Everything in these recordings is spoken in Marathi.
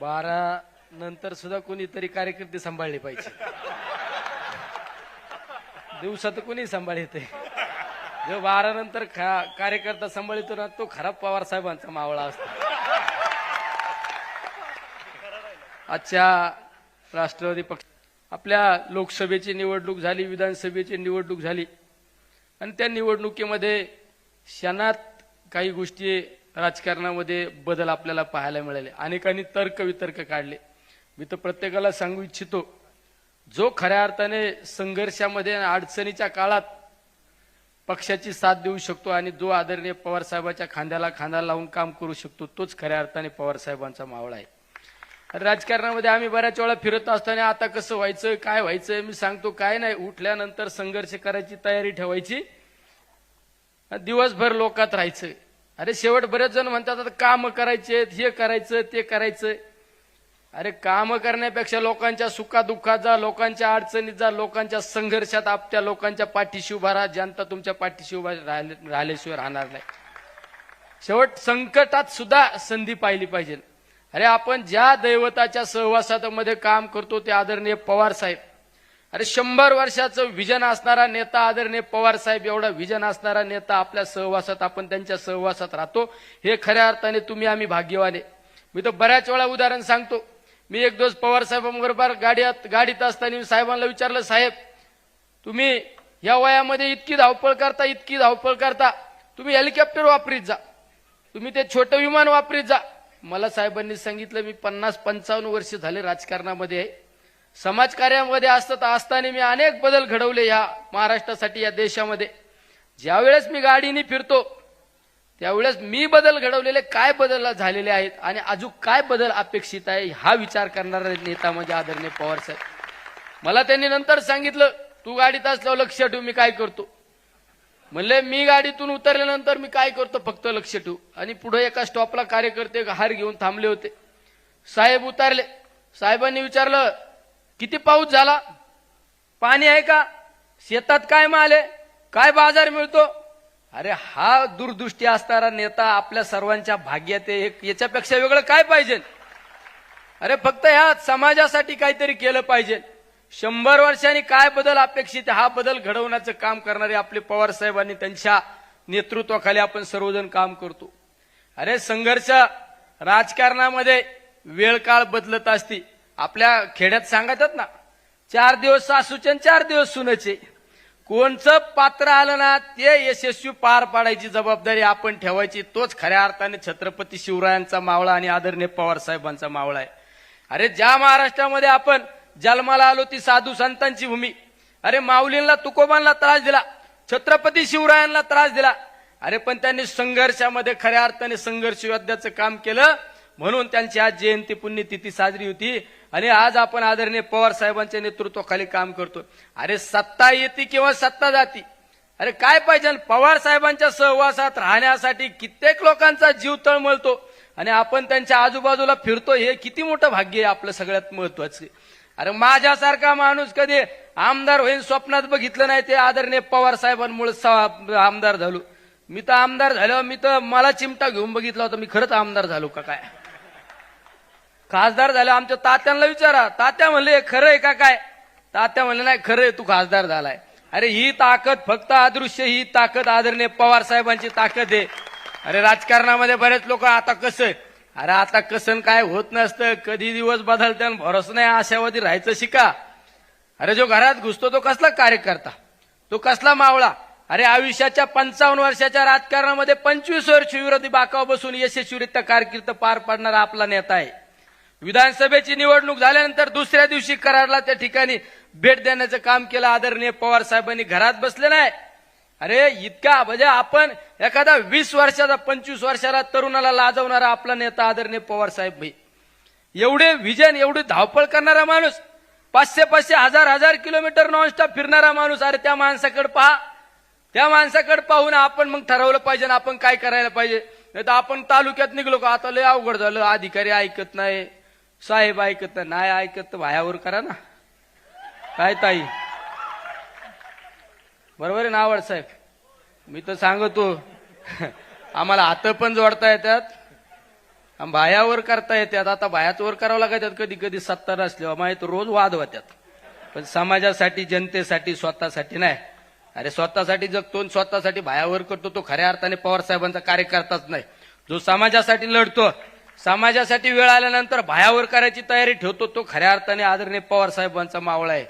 बारा नंतर सुद्धा कोणीतरी कार्यकर्ते सांभाळले पाहिजे. दिवसात कोणी सांभाळते जो बारा नंतर कार्यकर्ता सांभाळतो ना तो खराब पवार साहेबांचा मावळा असतो. आजच्या राष्ट्रवादी पक्ष आपल्या लोकसभेची निवडणूक झाली विधानसभेची निवडणूक झाली. आणि त्या निवडणुकीमध्ये क्षणात काही गोष्टी राजकारणामध्ये बदल आपल्याला पाहायला मिळाले. अनेकांनी तर्क वितर्क काढले. मी तर प्रत्येकाला सांगू इच्छितो जो खऱ्या अर्थाने संघर्षामध्ये अडचणीच्या काळात पक्षाची साथ देऊ शकतो आणि जो आदरणीय पवारसाहेबाच्या खांद्याला खांदा लावून काम करू शकतो तोच खऱ्या अर्थाने पवार साहेबांचा मावळा आहे. राजकारणामध्ये आम्ही बऱ्याच वेळा फिरत असताना आता कसं व्हायचं काय व्हायचं मी सांगतो काय नाही. उठल्यानंतर संघर्ष करायची तयारी ठेवायची. दिवसभर लोकात राहायचं. अरे शेवट बरेच जण म्हणतात आता काम करायचे हे करायचं ते करायचं. अरे काम करण्यापेक्षा लोकांच्या सुखादुःखात जा लोकांच्या अडचणीत जा लोकांच्या संघर्षात आपल्या लोकांच्या पाठीशी उभा राहा. जनता तुमच्या पाठीशी उभा राहिले- राहिल्याशिवाय राहणार नाही. शेवट संकटात सुद्धा संधी पाहिली पाहिजे. अरे आपण ज्या दैवताच्या सहवासामध्ये काम करतो ते आदरणीय पवार साहेब अरे शंभर वर्षाचं विजन असणारा नेता आदरणीय पवार साहेब एवढा विजन असणारा नेता आपल्या सहवासात आपण त्यांच्या सहवासात राहतो. हे खऱ्या अर्थाने तुम्ही आम्ही भाग्यवाने मी तर बऱ्याच वेळा उदाहरण सांगतो. मी एक दिवस पवार साहेबांबरोबर गाडीत गाडीत असताना मी साहेबांना विचारलं साहेब तुम्ही या वयामध्ये इतकी धावपळ करता इतकी धावपळ करता. तुम्ही हेलिकॉप्टर वापरीत जा. तुम्ही ते छोटं विमान वापरीत जा. मला साहेबांनी सांगितलं मी पन्नास पंचावन्न वर्ष झाले राजकारणामध्ये आहे. समाजकार्यामध्ये असत असताना मी अनेक बदल घडवले ह्या महाराष्ट्रासाठी या देशामध्ये. ज्यावेळेस मी गाडीने फिरतो त्यावेळेस मी बदल घडवलेले काय बदल झालेले आहेत आणि अजून काय बदल अपेक्षित आहे हा विचार करणारा नेता म्हणजे आदरणीय पवार साहेब. मला त्यांनी नंतर सांगितलं तू गाडीत असल्यावर लक्ष ठेव मी काय करतो. म्हणले मी गाडीतून उतरल्यानंतर मी काय करतो फक्त लक्ष ठेवू. आणि पुढे एका स्टॉपला कार्यकर्ते हार घेऊन थांबले होते. साहेब उतरले. साहेबांनी विचारलं किती पाऊस झाला? पाणी आहे का? शेतात काय माल आहे? काय बाजार मिळतो? अरे हा दूरदृष्टी असणारा नेता आपल्या सर्वांच्या भाग्यात आहे. एक याच्यापेक्षा वेगळं काय पाहिजे? अरे फक्त ह्या समाजासाठी काहीतरी केलं पाहिजे. शंभर वर्षांनी काय बदल अपेक्षित हा बदल घडवण्याचं काम करणारे आपले पवार साहेबांनी त्यांच्या नेतृत्वाखाली आपण सर्वजण काम करतो. अरे संघर्ष राजकारणामध्ये वेळ काळ बदलत असती. आपल्या खेड्यात सांगतात ना चार दिवस सासूचे आणि चार दिवस सुनचे. कोणचं पात्र आलं ना ते यशस्वी पार पाडायची जबाबदारी आपण ठेवायची. तोच खऱ्या अर्थाने छत्रपती शिवरायांचा मावळा आणि आदरणीय पवार साहेबांचा मावळा आहे. अरे ज्या महाराष्ट्रामध्ये आपण जन्माला आलो ती साधू संतांची भूमी. अरे माऊलींना तुकोबांना त्रास दिला. छत्रपती शिवरायांना त्रास दिला. अरे पण त्यांनी संघर्षामध्ये खऱ्या अर्थाने संघर्ष योद्ध्याचं काम केलं. म्हणून त्यांची आज जयंती पुण्यतिथी साजरी होती. आणि आज आपण आदरणीय पवार साहेबांच्या नेतृत्वाखाली काम करतो अरे सत्ता येते किंवा सत्ता जाती? अरे काय पाहिजे? पवार साहेबांच्या सहवासात राहण्यासाठी कित्येक लोकांचा जीव तळमळतो. आणि आपण त्यांच्या आजूबाजूला फिरतो हे किती मोठं भाग्य आहे आपलं सगळ्यात महत्वाचं. अरे माझ्यासारखा माणूस कधी आमदार होईल स्वप्नात बघितलं नाही ते आदरणीय पवार साहेबांमुळे आमदार झालो. मी तर आमदार झालो मी तर मला चिमटा घेऊन बघितला होता मी खरंच आमदार झालो का काय? खासदार झालं आमच्या तात्यांना विचारा. तात्या म्हणले खरं आहे का काय? तात्या म्हणले नाही खरं आहे तू खासदार झालाय. अरे ही ताकद फक्त अदृश्य ही ताकद आदरणीय पवार साहेबांची ताकद आहे. अरे राजकारणामध्ये बरेच लोक आता कसं आहे? अरे आता कसं काय होत नसतं. कधी दिवस बदलते आणि भरोसा नाही आशावादी राहायचं शिका. अरे जो घरात घुसतो तो कसला कार्यकर्ता? तो कसला मावळा? अरे आयुष्याच्या पंचावन्न वर्षाच्या राजकारणामध्ये पंचवीस वर्ष विरोधी बाकाव बसून यशस्वीरित्या कारकीर्द पार पाडणारा आपला नेता आहे. विधानसभेची निवडणूक झाल्यानंतर दुसऱ्या दिवशी कराडला त्या ठिकाणी भेट देण्याचं काम केलं. आदरणीय पवार साहेबांनी घरात बसले नाही. अरे इतका म्हणजे आपण एखादा वीस वर्षाचा पंचवीस वर्षाला तरुणाला लाजवणारा आपला नेता आदरणीय पवार साहेब भाई. एवढे विजन एवढी धावपळ करणारा माणूस पाचशे पाचशे हजार हजार किलोमीटर नॉनस्टॉप फिरणारा माणूस अरे त्या माणसाकडे पहा. त्या माणसाकडे पाहून आपण मग ठरवलं पाहिजे आणि आपण काय करायला पाहिजे. नाही तर आपण तालुक्यात निघलो का? आता लय अवघड झालं. अधिकारी ऐकत नाही. साहेब ऐकत नाही ऐकत तर भायावर करा ना. काय ताई? बरोबर आहे ना आवड साहेब? मी तर सांगतो आम्हाला हात पण जोडता येतात आणि भायावर करता येतात. आता भायाच वर करावं लागतात कधी कधी सत्ता नसल्यावर. माहीत रोज वाद होत्यात. पण समाजासाठी जनतेसाठी स्वतःसाठी नाही. अरे स्वतःसाठी जगतो स्वतःसाठी भायावर करतो तो खऱ्या अर्थाने पवार साहेबांचा कार्यकर्ताच नाही. जो समाजासाठी लढतो समाजासाठी वेळ आल्यानंतर भायावर करायची तयारी ठेवतो तो खऱ्या अर्थाने आदरणीय पवार साहेबांचा मावळा आहे.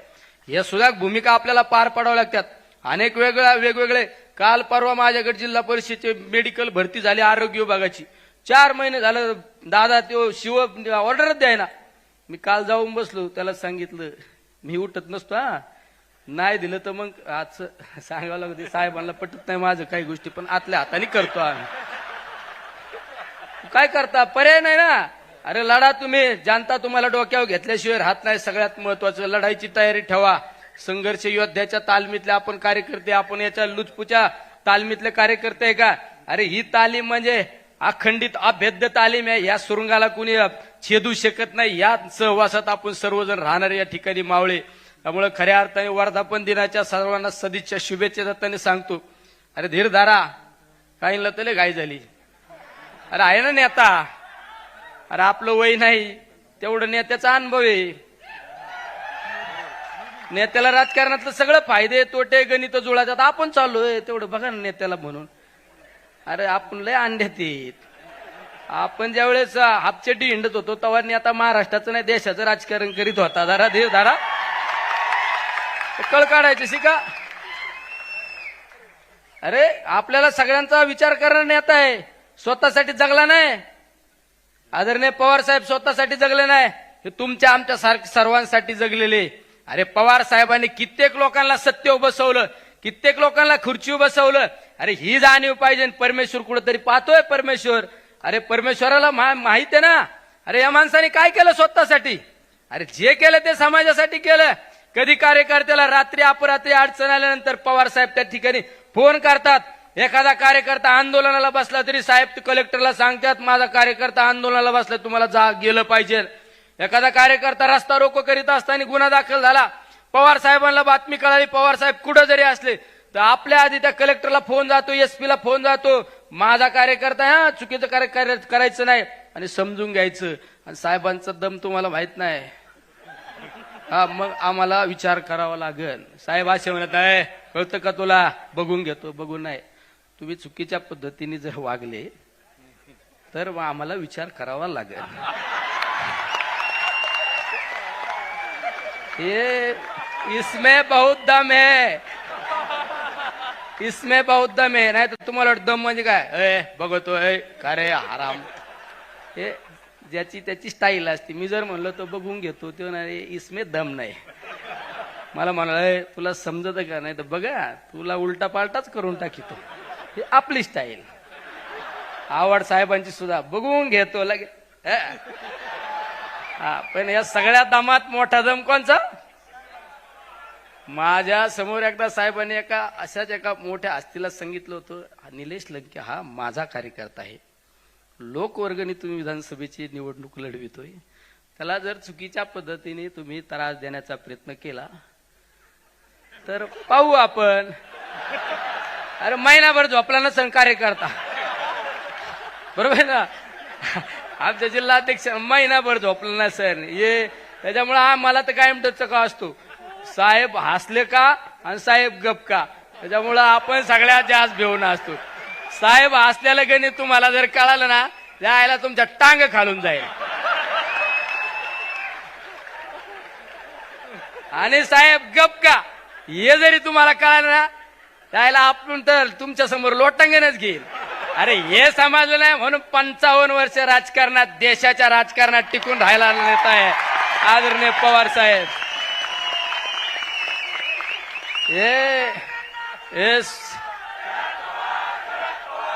या सुद्धा भूमिका आपल्याला पार पाडाव्या लागतात. अनेक वेगळ्या वेगवेगळे काल परवा माझ्याकडे जिल्हा परिषदेचे मेडिकल भरती झाली आरोग्य विभागाची. चार महिने झालं दादा तो शिव ऑर्डरच द्यायना. मी काल जाऊन बसलो त्याला सांगितलं मी उठत नसतो हा. नाही दिलं तर मग आज सांगावं लागते साहेबांना पटत नाही माझं काही गोष्टी पण आतल्या हाताने करतो आम्ही. काय करता? पर्याय नाही ना. अरे लढा तुम्ही. जाणता तुम्हाला डोक्यावर घेतल्याशिवाय राहत नाही. सगळ्यात महत्वाचं लढाईची तयारी ठेवा. संघर्ष योद्ध्याच्या तालमीतले आपण कार्यकर्ते आपण याच्या लुचपूच्या तालमीतले कार्यकर्ते आहे का? अरे ही तालीम म्हणजे अखंडित अभेद्य तालीम आहे. या सुरुंगाला कुणी छेदू शकत नाही. या सहवासात आपण सर्वजण राहणार या ठिकाणी मावळे. त्यामुळे खऱ्या अर्थाने वर्धापन दिनाच्या सर्वांना सदिच्छा शुभेच्छा दत्ताने सांगतो. अरे धीर धारा. काहींना तले घाई झाली. अरे आहे ना नेता. अरे आपलं वय नाही तेवढं नेत्याचा अनुभव आहे. नेत्याला राजकारणातलं सगळं फायदे तोटे गणित जुळातात आपण चाललोय तेवढं बघा ना नेत्याला म्हणून. अरे आपण लय अंड्यात येत आपण ज्या वेळेस हापचेटी हिंडत होतो तेव्हा आता महाराष्ट्राचं नाही देशाचं राजकारण करीत होता. दारा धीर दारा कळ काढायचे शिका अरे आपल्याला सगळ्यांचा विचार करणार नेता आहे. स्वतःसाठी जगला नाही. आदरणीय पवार साहेब स्वतःसाठी जगले नाही. हे तुमच्या आमच्या सारख सर्वांसाठी जगलेले. अरे पवार साहेबांनी कित्येक लोकांना सत्य बसवलं कित्येक लोकांना खुर्ची बसवलं अरे ही जाणीव पाहिजे आणि परमेश्वर कुठेतरी पाहतोय परमेश्वर. अरे परमेश्वराला मा- माहीत आहे ना? अरे या माणसाने काय केलं स्वतःसाठी? अरे जे केलं ते समाजासाठी केलं. कधी कार्यकर्त्याला रात्री अपरात्री अडचण आल्यानंतर पवार साहेब त्या ठिकाणी फोन करतात. एखादा कार्यकर्ता आंदोलनाला बसला तरी साहेब ते कलेक्टरला सांगतात माझा कार्यकर्ता आंदोलनाला बसला तुम्हाला जा गेलं पाहिजे. एखादा कार्यकर्ता रस्ता रोको करीत असताना गुन्हा दाखल झाला. पवार साहेबांना बातमी कळाली पवार साहेब कुठं जरी असले तर आपल्या आधी त्या कलेक्टरला फोन जातो एसपीला फोन जातो माझा कार्यकर्ता हा चुकीचं कार्य कार्य करायचं नाही. आणि समजून घ्यायचं. आणि साहेबांचा दम तुम्हाला माहीत नाही. हा मग आम्हाला विचार करावा लागेल. साहेब असे म्हणत आहे कळतं का तुला? बघून घेतो बघून नाही. तुम्ही चुकीच्या पद्धतीने जर वागले तर मग आम्हाला विचार करावा लागेल. हे इसमें बहुत दम है. इसमें बहुत दम है. नाही तर तुम्हाला वाटतं दम म्हणजे काय? अय बघतो ए का रे आराम. हे ज्याची त्याची स्टाईल असते. मी जर म्हणलं तो बघून घेतो तो नाही इसमे दम नाही. मला म्हणाल तुला समजत का? नाही तर बघा तुला उलटा पालटाच करून टाकितो. ही आपली स्टाईल आवड साहेबांची सुद्धा. बघून घेतो लगे हा. पण या सगळ्या दमात मोठा दम कोणचा? माझ्यासमोर एकदा साहेबांनी एका अशाच एका मोठ्या आस्तीला सांगितलं होतं निलेश लंके हा माझा कार्यकर्ता आहे. लोकवर्गणी तुम्ही विधानसभेची निवडणूक लढवितोय. त्याला जर चुकीच्या पद्धतीने तुम्ही त्रास देण्याचा प्रयत्न केला तर पाहू आपण. अरे महिनाभर झोपला नसेल कार्यकर्ता. बरोबर आहे ना? आमच्या जिल्हाध्यक्ष महिनाभर झोपला सर ये त्याच्यामुळे मला तर कायम का असतो. साहेब हसले का आणि साहेब गप का? त्याच्यामुळं आपण सगळ्यात जास्त भेऊन असतो. साहेब हसलेलं गणित तुम्हाला जर कळालं ना जायला तुमच्या टांग खालून जाईल. आणि साहेब गप का? हे जरी तुम्हाला कळालं ना त्याला आपण तर तुमच्यासमोर लोटांगणच घेईल. अरे हे समजलं नाही म्हणून पंचावन्न वर्ष राजकारणात देशाच्या राजकारणात टिकून राहायला नेता आहे आदरणीय पवार साहेब. हे हे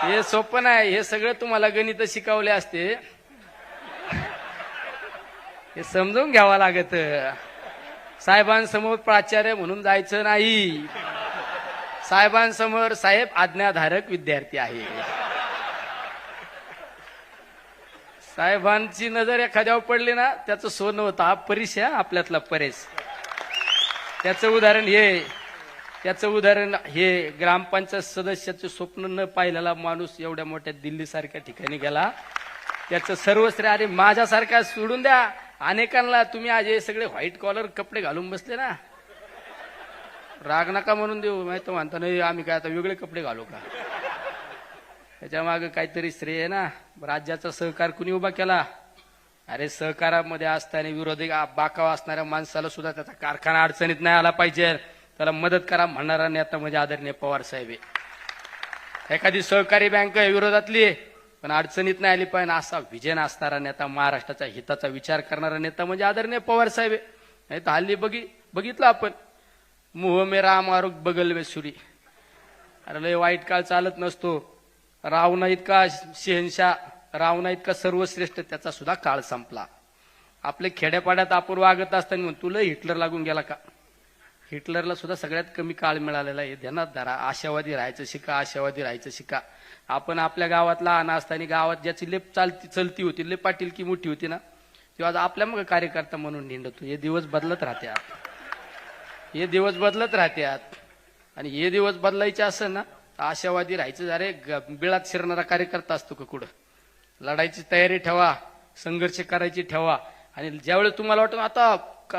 हे सोपं नाही हे सगळं तुम्हाला गणित शिकवले असते. हे समजून घ्यावं लागत. साहेबांसमोर प्राचार्य म्हणून जायचं नाही. साहेबांसमोर साहेब आज्ञाधारक विद्यार्थी आहे. साहेबांची नजर एखाद्यावर पडली ना त्याचं सोनं होतं. हा परीस आहे हा आपल्यातला परेस. त्याचं उदाहरण हे. त्याचं उदाहरण हे ग्रामपंचायत सदस्याचं स्वप्न न पाहिलेला माणूस एवढ्या मोठ्या दिल्लीसारख्या ठिकाणी गेला. त्याचं सर्वश्रेय अरे माझ्यासारखा सोडून द्या. अनेकांना तुम्ही आज हे सगळे व्हाईट कॉलर कपडे घालून बसले ना. राग नका म्हणून देऊ. माहिती म्हणता नाही आम्ही काय आता वेगळे कपडे घालू का? त्याच्यामागे काहीतरी श्रेय आहे ना. राज्याचा सहकार कुणी उभा केला? अरे सहकारामध्ये असताना विरोधी बाकाव असणाऱ्या माणसाला सुद्धा त्याचा कारखाना अडचणीत नाही आला पाहिजे. त्याला मदत करा म्हणणारा नेता म्हणजे आदरणीय पवार साहेब आहे. एखादी सहकारी बँक आहे विरोधातली पण अडचणीत नाही आली पाहिजे. असा विजय असणारा नेता महाराष्ट्राच्या हिताचा विचार करणारा नेता म्हणजे आदरणीय पवार साहेब आहे. नाही तर हल्ली बघी बघितलं आपण. मोह मे राम आरोग्य बगल वेसुरी अरे लय वाईट काळ चालत नसतो. रावणा इतका शहनशाह? रावणा इतका सर्वश्रेष्ठ? त्याचा सुद्धा काळ संपला. आपले खेड्यापाड्यात आपण वागत असताना म्हणून तुला हिटलर लागून गेला का? हिटलरला सुद्धा सगळ्यात कमी काळ मिळालेला आहे. ध्यानात धरा. आशावादी राहायचं शिका आशावादी राहायचं शिका. आपण आपल्या गावात लहान असताना गावात ज्याची लेप चालती चलती होती लेप पाटील की मोठी होती ना तेव्हा आज आपल्या मग कार्यकर्ता म्हणून निंडतो. हे दिवस बदलत राहत्यात हे दिवस बदलत राहत्यात. आणि हे दिवस बदलायचे असं ना आशावादी राहायचं. अरे ग- बिळात शिरणारा कार्यकर्ता असतो का कुठं? लढायची तयारी ठेवा संघर्ष करायची ठेवा. आणि ज्यावेळेस तुम्हाला वाटतं आता क-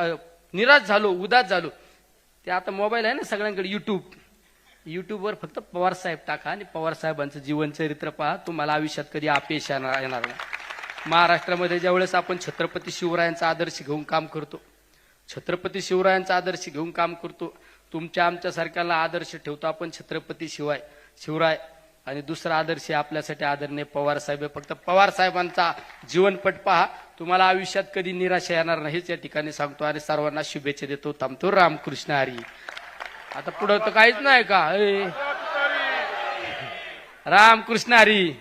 निराश झालो उदास झालो ते आता मोबाईल आहे ना सगळ्यांकडे युट्यूब युट्यूबवर फक्त पवार साहेब टाका आणि पवार साहेबांचं जीवनचरित्र पहा. तुम्हाला आयुष्यात कधी अपेक्षा येणार येणार नाही. महाराष्ट्रामध्ये ज्यावेळेस आपण छत्रपती शिवरायांचा आदर्श घेऊन काम करतो छत्रपती शिवरायांचा आदर्श घेऊन काम करतो. तुमच्या आमच्यासारख्याला आदर्श ठेवतो आपण छत्रपती शिवाय शिवराय. आणि दुसरा आदर्श आपल्यासाठी आदरणीय पवार साहेब फक्त पवार साहेबांचा जीवनपट पहा. तुम्हाला आयुष्यात कधी निराशा येणार नाहीच या ठिकाणी सांगतो. आणि सर्वांना शुभेच्छा देतो. थांबतो. रामकृष्ण हरी. आता पुढं तर काहीच नाही का? रामकृष्ण हरी.